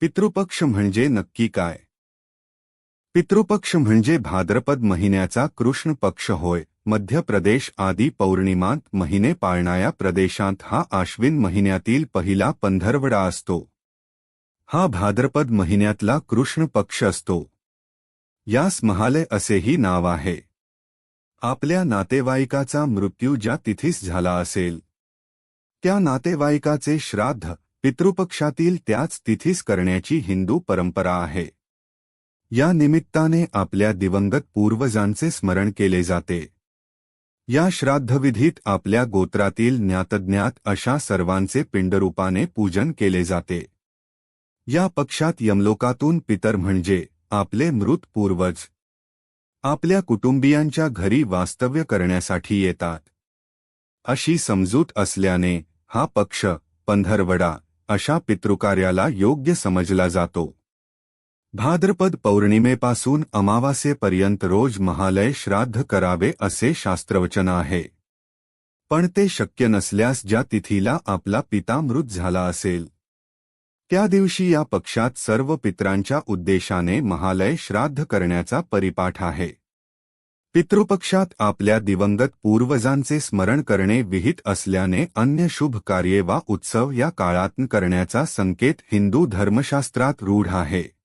पितृपक्ष म्हणजे नक्की काय? पितृपक्ष म्हणजे भाद्रपद महिन्याचा कृष्ण पक्ष होय. मध्य प्रदेश आदी पौर्णिमांत महिने पाळणाऱ्या प्रदेशांत हा आश्विन महिन्यातील पहिला पंधरवडा असतो. हा भाद्रपद महिन्यातला कृष्ण पक्ष असतो. यास महालय असेही नाव आहे. आपल्या नातेवाईकाचा मृत्यू ज्या तिथीस झाला असेल त्या नातेवाईकाचे श्राद्ध पितृपक्षातील त्याच तिथीस करण्याची हिंदू परंपरा आहे. या निमित्ताने आपल्या दिवंगत पूर्वजांचे स्मरण केले जाते. या श्राद्धविधीत आपल्या गोत्रातील ज्ञातज्ञात अशा सर्वांचे पिंडरूपाने पूजन केले जाते. या पक्षात यमलोकातून पितर म्हणजे आपले मृत पूर्वज. आपल्या कुटुंबियांच्या घरी वास्तव्य करण्यासाठी येतात. अशी समजूत असल्याने हा पक्ष पंधरवडा अशा पितृकार्याला योग्य समजला जातो. भाद्रपद पौर्णिमेपासून अमावास्येपर्यंत रोज महालय श्राद्ध करावे असे शास्त्रवचन आहे. पण ते शक्य नसल्यास ज्या तिथीला आपला पिता मृत झाला असेल. त्या दिवशी या पक्षात सर्व पित्रांच्या उद्देशाने महालय श्राद्ध करण्याचा परिपाठ आहे. पितृपक्षात आपल्या दिवंगत पूर्वजांचे स्मरण करणे विहित असल्याने अन्य शुभ कार्ये वा उत्सव या काळात करण्याचा संकेत हिंदू धर्मशास्त्रात रूढ आहे.